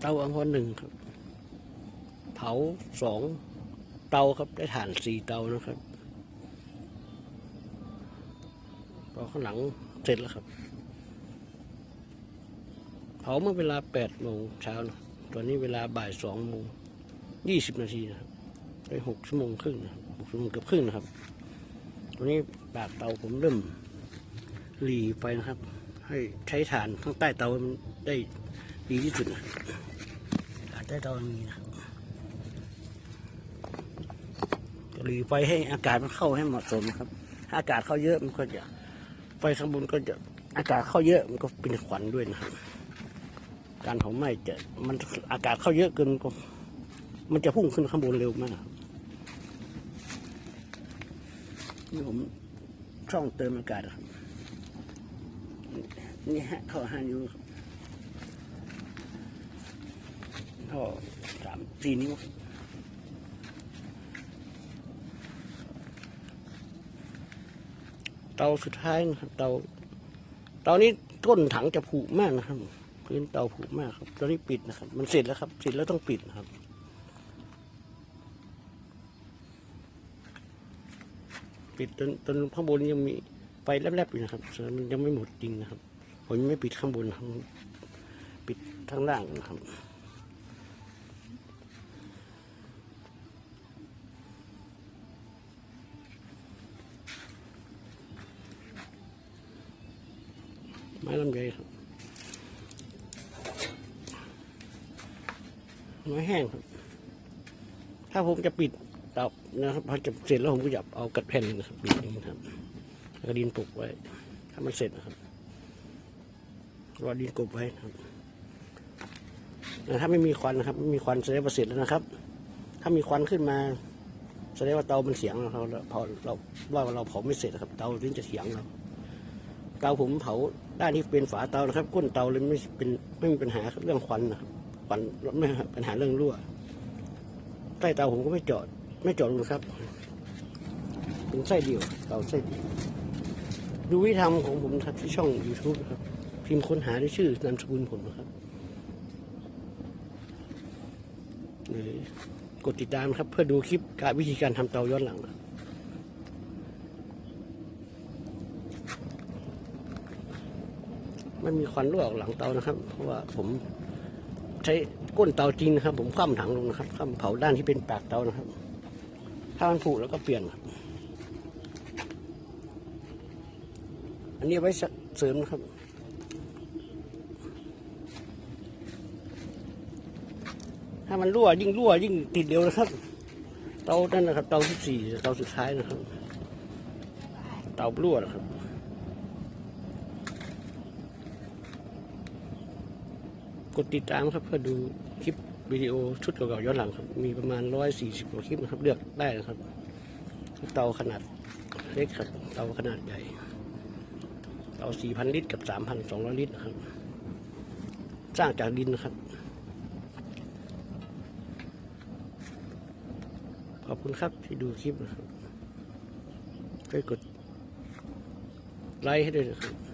เตาอังพรหนึ่งครับ เผาสองเตาครับได้ถ่านสี่เตานะครับพอข้างหลังเสร็จแล้วครับ เผาเมื่อเวลาแปดโมงเช้านะตอนนี้เวลาบ่ายสองโมงยี่สิบนาทีนะครับได้หกชั่วโมงครึ่งหกชั่วโมงเกือบครึ่งนะครับตอนนี้ปากเตาผมเริ่มหลีไฟนะครับ ให้ใช้ถ่านข้างใต้เตามันได้ ดีที่สุดนะถ่านใต้เตามันมีนะครับหลีไฟให้อากาศมันเข้าให้เหมาะสมครับถ้าอากาศเข้าเยอะมันก็จะไฟข้างบนก็จะอากาศเข้าเยอะมันก็เป็นควันด้วยนะครับ การเผาไหม้จะมันอากาศเข้าเยอะเกินก็ มันจะพุ่งขึ้นข้างบนเร็วมากนี่ผมช่องเติมอากาศครับนี่ฮะท่อห้านิ้วครับ ท่อสามสี่นิ้วเตาสุดท้ายนะครับเตาเตานี้ต้นถังจะผุมากนะครับพื้นเตาผุมากครับตอนนี้ปิดนะครับ มันเสร็จแล้วครับเสร็จแล้วต้องปิดนะครับปิดจนจนข้างบนยังมีไฟแลบๆอยู่นะครับมันยังไม่หมดจริงนะครับ ผมยังไม่ปิดข้างบนครับปิดข้างล่างนะครับ ไม้ลำไยครับไม้แห้งครับ ถ้าผมจะปิดเตานะครับพอจะเสร็จแล้วผมก็จะเอากระแผ่นนะครับปิดอย่งนี้ครับแล้วก็ดินปลูกไว้ ถ้ามันเสร็จนะครับรอดินกบไว้ครับแต่ถ้าไม่มีควันนะครับไม่มีควันแสดงว่าเสร็จแล้วนะครับ ถ้ามีควันขึ้นมาแสดงว่าเตามันเสียงเราเราเผาเราว่าเราเผาไม่เสร็จครับ เตาถึงจะเสียงเรา เตาผมเผาด้านที่เป็นฝาเตานะครับ ก้นเตาเลยไม่เป็นไม่มีปัญหาเรื่องควันนะครับควันไม่ปัญหาเรื่องรั่วใต้เตาผมก็ไม่เจอด ไม่เจอดเลยครับ เป็นไส้เดียวเตาไส้เดียวดูวิธีทำของผมครับที่ช่อง YouTube นะครับ พิมพ์ค้นหาด้วยชื่อนามสกุลผมนะครับหรือกดติดตามครับ เพื่อดูคลิปการวิธีการทำเตาย้อนหลังครั ไม่มีควันรั่วออกหลังเตานะครับ เพราะว่าผมใช้ก้นเตาจริงนะครับ ผมคว่ำถังลงนะครับคว่ำเผาด้านที่เป็นปากเตานะครับ ถ้ามันผุแล้วก็เปลี่ยนครับอันนี้ไว้เสริมนะครับถ้ามันรั่วยิ่งรั่วยิ่งติดเร็วนะครับ เตานั่นนะครับ เตาที่สี่เตาสุดท้ายนะครับ เตารั่วนะครับ กดติดตามครับเพื่อดูคลิปวิดีโอชุดเก่าๆย้อนหลังครับ มีประมาณร้อยสี่สิบกว่าคลิปนะครับ เลือกได้นะครับ เตาขนาดเล็กครับ เตาขนาดใหญ่ เตาสี่พันลิตรกับสามพันสองร้อยลิตรนะครับ สร้างจากดินนะครับ ขอบคุณครับที่ดูคลิปนะครับช่วยกดไลค์ให้ด้วยนะครับ